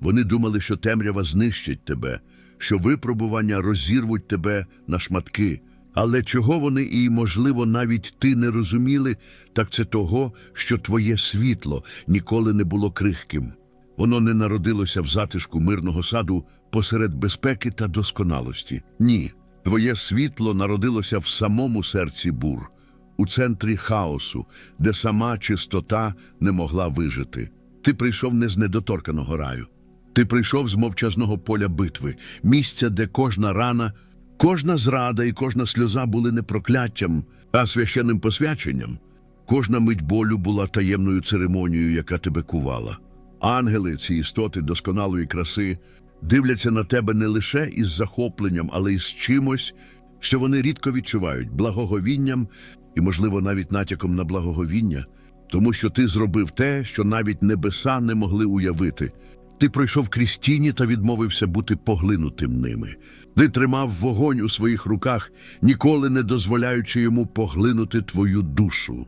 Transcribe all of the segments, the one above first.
Вони думали, що темрява знищить тебе, що випробування розірвуть тебе на шматки. Але чого вони і, можливо, навіть ти не розуміли, так це того, що твоє світло ніколи не було крихким. Воно не народилося в затишку мирного саду посеред безпеки та досконалості. Ні, твоє світло народилося в самому серці бур, у центрі хаосу, де сама чистота не могла вижити. Ти прийшов не з недоторканого раю. Ти прийшов з мовчазного поля битви, місця, де кожна рана, кожна зрада і кожна сльоза були не прокляттям, а священним посвяченням. Кожна мить болю була таємною церемонією, яка тебе кувала. Ангели, ці істоти досконалої краси, дивляться на тебе не лише із захопленням, але й з чимось, що вони рідко відчувають благоговінням і, можливо, навіть натяком на благоговіння, тому що ти зробив те, що навіть небеса не могли уявити. Ти пройшов крізь тіні та відмовився бути поглинутим ними. Ти тримав вогонь у своїх руках, ніколи не дозволяючи йому поглинути твою душу.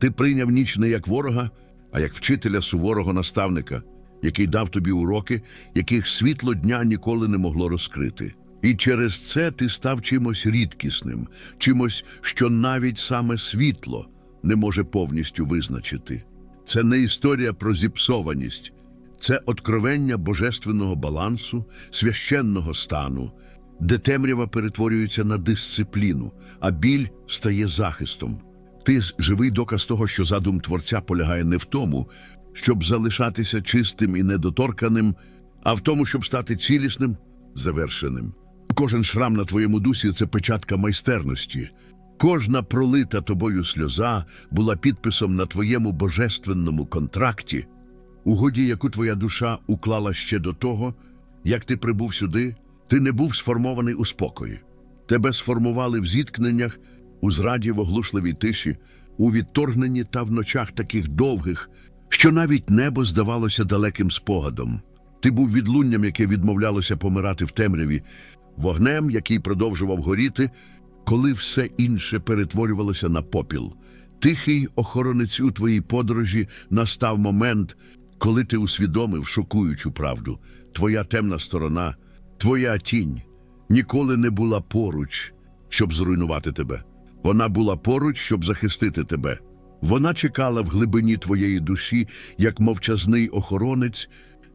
Ти прийняв ніч не як ворога, а як вчителя суворого наставника, який дав тобі уроки, яких світло дня ніколи не могло розкрити. І через це ти став чимось рідкісним, чимось, що навіть саме світло не може повністю визначити. Це не історія про зіпсованість, це откровення божественного балансу, священного стану, де темрява перетворюється на дисципліну, а біль стає захистом. Ти живий доказ того, що задум Творця полягає не в тому, щоб залишатися чистим і недоторканим, а в тому, щоб стати цілісним, завершеним. Кожен шрам на твоєму дусі це печатка майстерності. Кожна пролита тобою сльоза була підписом на твоєму божественному контракті, угоді, яку твоя душа уклала ще до того, як ти прибув сюди, ти не був сформований у спокої. Тебе сформували в зіткненнях, у зраді в оглушливій тиші, у відторгненні та в ночах таких довгих, що навіть небо здавалося далеким спогадом. Ти був відлунням, яке відмовлялося помирати в темряві, вогнем, який продовжував горіти, коли все інше перетворювалося на попіл. Тихий охоронець у твоїй подорожі настав момент, коли ти усвідомив шокуючу правду. Твоя темна сторона, твоя тінь ніколи не була поруч, щоб зруйнувати тебе. Вона була поруч, щоб захистити тебе. Вона чекала в глибині твоєї душі, як мовчазний охоронець,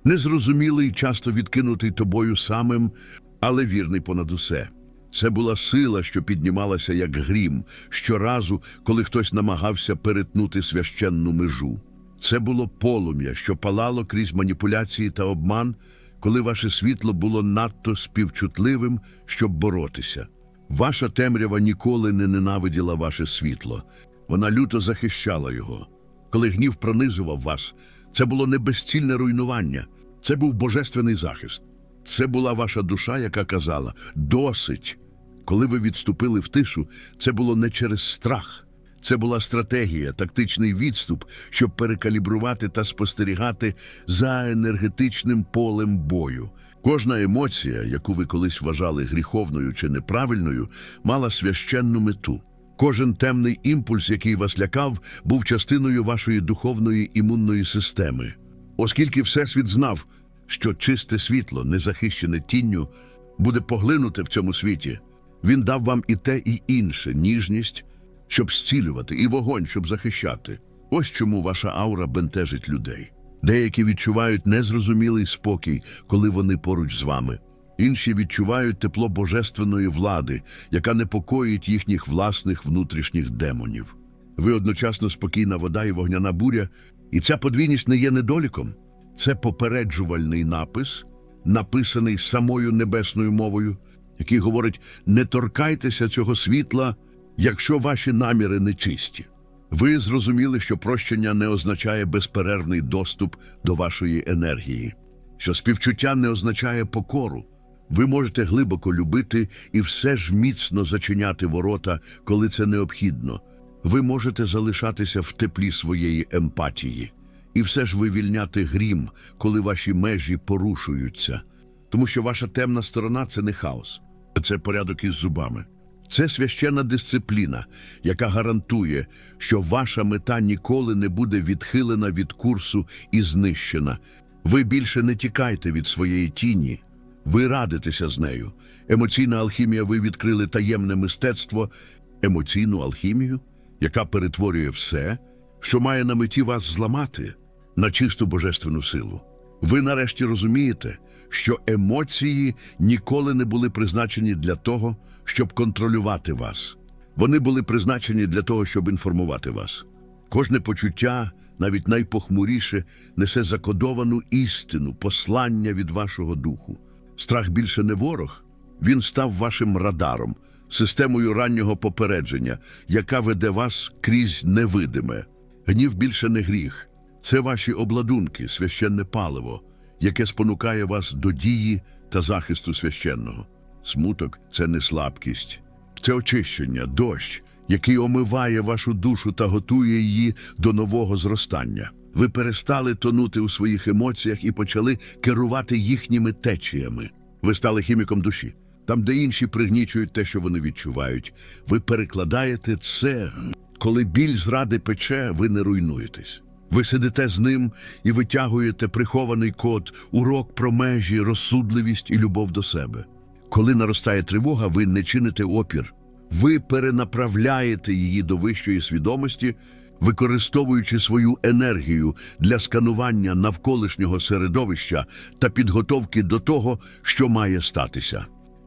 незрозумілий, часто відкинутий тобою самим, але вірний понад усе. Це була сила, що піднімалася як грім щоразу, коли хтось намагався перетнути священну межу. Це було полум'я, що палало крізь маніпуляції та обман, коли ваше світло було надто співчутливим, щоб боротися. Ваша темрява ніколи не ненавиділа ваше світло. Вона люто захищала його. Коли гнів пронизував вас, це було не безцільне руйнування, це був божественний захист. Це була ваша душа, яка казала досить. Коли ви відступили в тишу, це було не через страх. Це була стратегія, тактичний відступ, щоб перекалібрувати та спостерігати за енергетичним полем бою. Кожна емоція, яку ви колись вважали гріховною чи неправильною, мала священну мету. Кожен темний імпульс, який вас лякав, був частиною вашої духовної імунної системи. Оскільки Всесвіт знав, що чисте світло, незахищене тінню, буде поглинуте в цьому світі, він дав вам і те, і інше ніжність, щоб зцілювати, і вогонь, щоб захищати. Ось чому ваша аура бентежить людей. Деякі відчувають незрозумілий спокій, коли вони поруч з вами. Інші відчувають тепло божественної влади, яка непокоїть їхніх власних внутрішніх демонів. Ви одночасно спокійна вода і вогняна буря, і ця подвійність не є недоліком. Це попереджувальний напис, написаний самою небесною мовою, який говорить: не торкайтеся цього світла, якщо ваші наміри нечисті. Ви зрозуміли, що прощення не означає безперервний доступ до вашої енергії, що співчуття не означає покору. Ви можете глибоко любити і все ж міцно зачиняти ворота, коли це необхідно. Ви можете залишатися в теплі своєї емпатії і все ж вивільняти грім, коли ваші межі порушуються. Тому що ваша темна сторона це не хаос, це порядок із зубами. Це священна дисципліна, яка гарантує, що ваша мета ніколи не буде відхилена від курсу і знищена. Ви більше не тікайте від своєї тіні, ви радитеся з нею. Емоційна алхімія, ви відкрили таємне мистецтво, емоційну алхімію, яка перетворює все, що має на меті вас зламати на чисту божественну силу. Ви нарешті розумієте, що емоції ніколи не були призначені для того, щоб контролювати вас. Вони були призначені для того, щоб інформувати вас. Кожне почуття, навіть найпохмуріше, несе закодовану істину, послання від вашого духу. Страх більше не ворог, він став вашим радаром, системою раннього попередження, яка веде вас крізь невидиме. Гнів більше не гріх, це ваші обладунки, священне паливо, яке спонукає вас до дії та захисту священного. Смуток це не слабкість, це очищення, дощ, який омиває вашу душу та готує її до нового зростання. Ви перестали тонути у своїх емоціях і почали керувати їхніми течіями. Ви стали хіміком душі. Там, де інші пригнічують те, що вони відчувають, ви перекладаєте це. Коли біль зради пече, ви не руйнуєтесь. Ви сидите з ним і витягуєте прихований код, урок про межі, розсудливість і любов до себе. Коли наростає тривога, ви не чините опір. Ви перенаправляєте її до вищої свідомості, використовуючи свою енергію для сканування навколишнього середовища та підготовки до того, що має статися.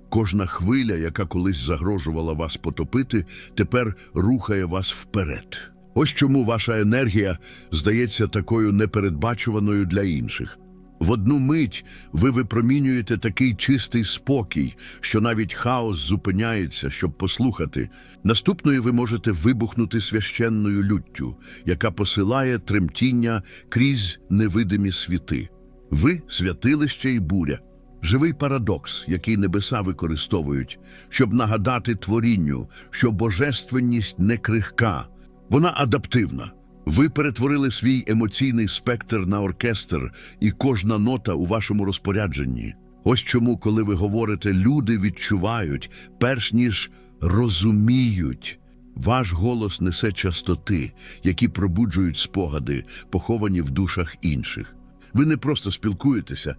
Кожна хвиля, яка колись загрожувала вас потопити, тепер рухає вас вперед. Ось чому ваша енергія здається такою непередбачуваною для інших. В одну мить ви випромінюєте такий чистий спокій, що навіть хаос зупиняється, щоб послухати. Наступної ви можете вибухнути священною люттю, яка посилає тремтіння крізь невидимі світи. Ви святилище і буря. Живий парадокс, який небеса використовують, щоб нагадати творінню, що божественність не крихка, вона адаптивна. Ви перетворили свій емоційний спектр на оркестр, і кожна нота у вашому розпорядженні. Ось чому, коли ви говорите, люди відчувають, перш ніж розуміють. Ваш голос несе частоти, які пробуджують спогади, поховані в душах інших. Ви не просто спілкуєтеся,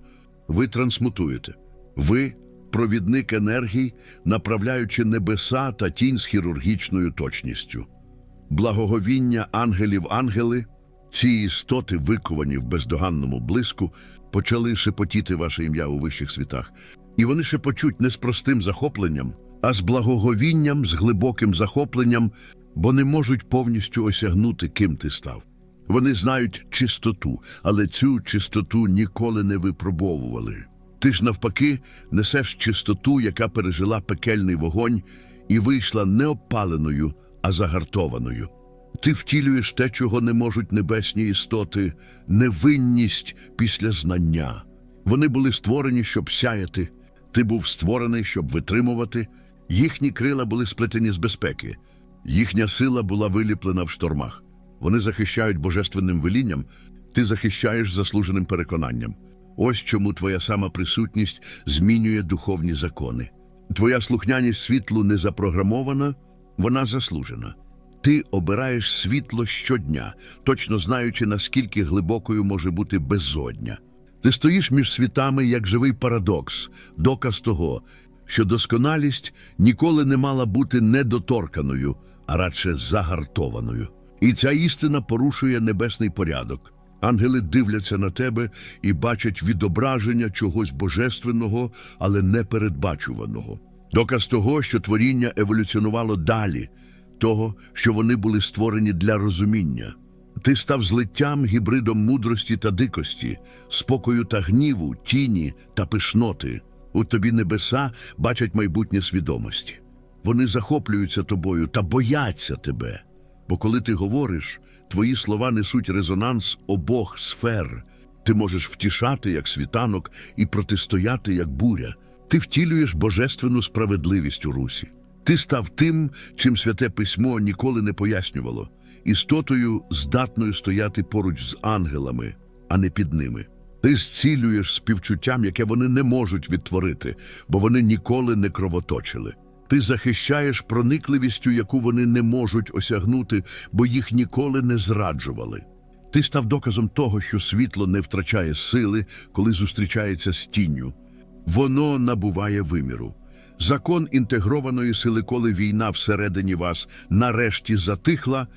ви трансмутуєте. Ви провідник енергії, направляючи небеса та тінь з хірургічною точністю. Благоговіння ангелів-ангели, ці істоти, виковані в бездоганному блиску, почали шепотіти ваше ім'я у вищих світах. І вони шепочуть не з простим захопленням, а з благоговінням, з глибоким захопленням, бо не можуть повністю осягнути, ким ти став. Вони знають чистоту, але цю чистоту ніколи не випробовували. Ти ж навпаки несеш чистоту, яка пережила пекельний вогонь і вийшла не обпаленою, а загартованою. Ти втілюєш те, чого не можуть небесні істоти, невинність після знання. Вони були створені, щоб сяяти. Ти був створений, щоб витримувати. Їхні крила були сплетені з безпеки. Їхня сила була виліплена в штормах. Вони захищають божественним велінням, ти захищаєш заслуженим переконанням. Ось чому твоя сама присутність змінює духовні закони. Твоя слухняність світлу не запрограмована, вона заслужена. Ти обираєш світло щодня, точно знаючи, наскільки глибокою може бути безодня. Ти стоїш між світами як живий парадокс, доказ того, що досконалість ніколи не мала бути недоторканою, а радше загартованою. І ця істина порушує небесний порядок. Ангели дивляться на тебе і бачать відображення чогось божественного, але непередбачуваного. Доказ того, що творіння еволюціонувало далі, того, що вони були створені для розуміння. Ти став злиттям гібридом мудрості та дикості, спокою та гніву, тіні та пишноти. У тобі небеса бачать майбутнє свідомості. Вони захоплюються тобою та бояться тебе. Бо коли ти говориш, твої слова несуть резонанс обох сфер. Ти можеш втішати як світанок і протистояти як буря. Ти втілюєш божественну справедливість у русі. Ти став тим, чим святе письмо ніколи не пояснювало, істотою, здатною стояти поруч з ангелами, а не під ними. Ти зцілюєш співчуттям, яке вони не можуть відтворити, бо вони ніколи не кровоточили. Ти захищаєш проникливістю, яку вони не можуть осягнути, бо їх ніколи не зраджували. Ти став доказом того, що світло не втрачає сили, коли зустрічається з тінню. Воно набуває виміру. Закон інтегрованої сили, коли війна всередині вас нарешті затихла,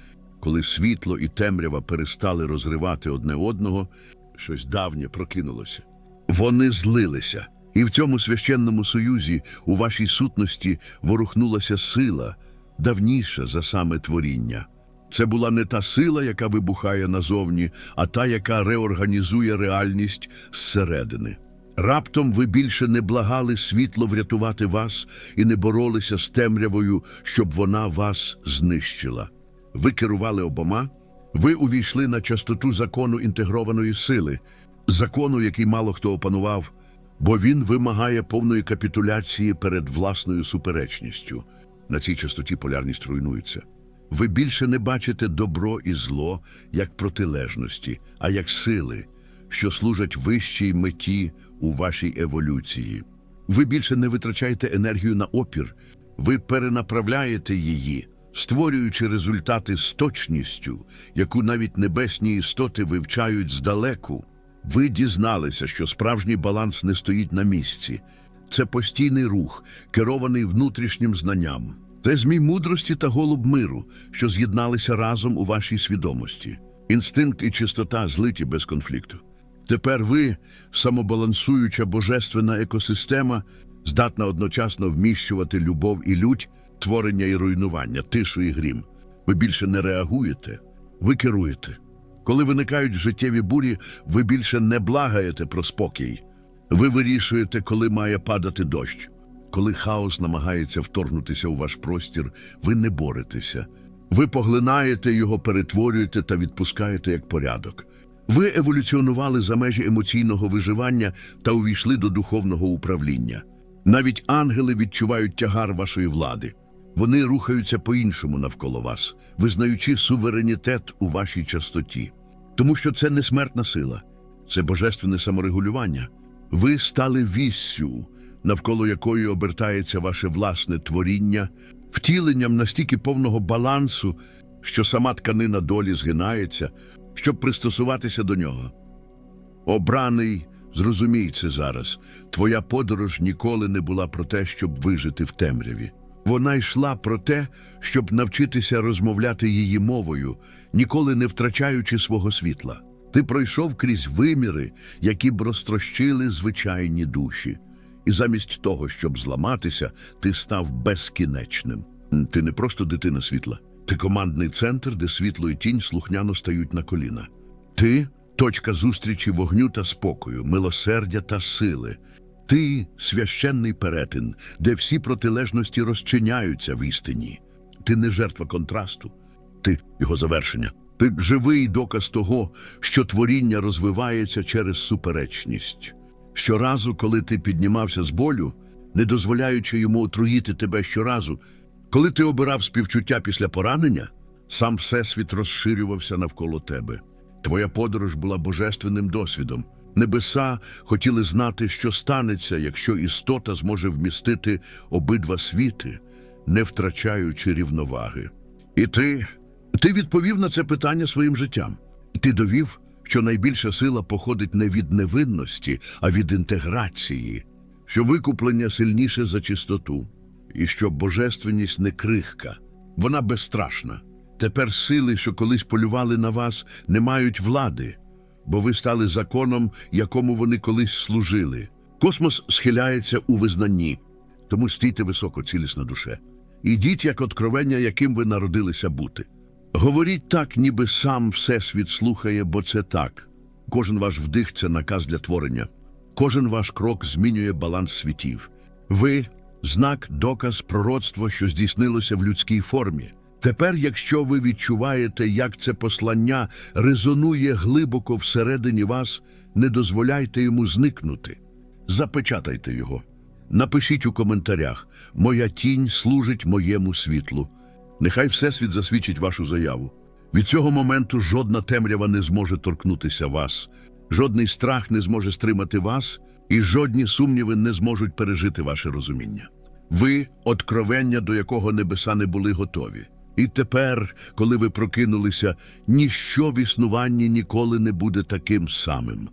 коли світло і темрява перестали розривати одне одного, щось давнє прокинулося. Вони злилися, і в цьому священному союзі у вашій сутності ворухнулася сила, давніша за саме творіння. Це була не та сила, яка вибухає назовні, а та, яка реорганізує реальність зсередини. Раптом ви більше не благали світло врятувати вас і не боролися з темрявою, щоб вона вас знищила. Ви керували обома, ви увійшли на частоту закону інтегрованої сили, закону, який мало хто опанував, бо він вимагає повної капітуляції перед власною суперечністю. На цій частоті полярність руйнується. Ви більше не бачите добро і зло як протилежності, а як сили, що служать вищій меті у вашій еволюції. Ви більше не витрачаєте енергію на опір, ви перенаправляєте її, створюючи результати з точністю, яку навіть небесні істоти вивчають здалеку. Ви дізналися, що справжній баланс не стоїть на місці. Це постійний рух, керований внутрішнім знанням. Це змій мудрості та голуб миру, що з'єдналися разом у вашій свідомості. Інстинкт і чистота злиті без конфлікту. Тепер ви, самобалансуюча божественна екосистема, здатна одночасно вміщувати любов і лють, творення і руйнування, тишу і грім. Ви більше не реагуєте, ви керуєте. Коли виникають життєві бурі, ви більше не благаєте про спокій. Ви вирішуєте, коли має падати дощ. Коли хаос намагається вторгнутися у ваш простір, ви не боретеся. Ви поглинаєте його, перетворюєте та відпускаєте як порядок. Ви еволюціонували за межі емоційного виживання та увійшли до духовного управління. Навіть ангели відчувають тягар вашої влади. Вони рухаються по-іншому навколо вас, визнаючи суверенітет у вашій частоті. Тому що це не смертна сила, це божественне саморегулювання. Ви стали віссю, навколо якої обертається ваше власне творіння, втіленням настільки повного балансу, що сама тканина долі згинається, щоб пристосуватися до нього. Обраний, зрозумій це зараз, твоя подорож ніколи не була про те, щоб вижити в темряві. Вона йшла про те, щоб навчитися розмовляти її мовою, ніколи не втрачаючи свого світла. Ти пройшов крізь виміри, які б розтрощили звичайні душі. І замість того, щоб зламатися, ти став безкінечним. Ти не просто дитина світла, ти командний центр, де світло і тінь слухняно стають на коліна. Ти точка зустрічі вогню та спокою, милосердя та сили. Ти священний перетин, де всі протилежності розчиняються в істині. Ти не жертва контрасту, ти його завершення. Ти живий доказ того, що творіння розвивається через суперечність. Щоразу, коли ти піднімався з болю, не дозволяючи йому отруїти тебе щоразу, коли ти обирав співчуття після поранення, сам Всесвіт розширювався навколо тебе. Твоя подорож була божественним досвідом. Небеса хотіли знати, що станеться, якщо істота зможе вмістити обидва світи, не втрачаючи рівноваги. І ти, ти відповів на це питання своїм життям. Ти довів, що найбільша сила походить не від невинності, а від інтеграції, що викуплення сильніше за чистоту, і що божественність не крихка, вона безстрашна. Тепер сили, що колись полювали на вас, не мають влади, бо ви стали законом, якому вони колись служили. Космос схиляється у визнанні, тому стійте високо, цілісна душе. Ідіть як откровення, яким ви народилися бути. Говоріть так, ніби сам Всесвіт слухає, бо це так. Кожен ваш вдих це наказ для творення. Кожен ваш крок змінює баланс світів. Ви знак, доказ, пророцтво, що здійснилося в людській формі. Тепер, якщо ви відчуваєте, як це послання резонує глибоко всередині вас, не дозволяйте йому зникнути. Запечатайте його. Напишіть у коментарях: Моя тінь служить моєму світлу. Нехай Всесвіт засвідчить вашу заяву. Від цього моменту жодна темрява не зможе торкнутися вас, жодний страх не зможе стримати вас, і жодні сумніви не зможуть пережити ваше розуміння. Ви откровення, до якого небеса не були готові. І тепер, коли ви прокинулися, ніщо в існуванні ніколи не буде таким самим.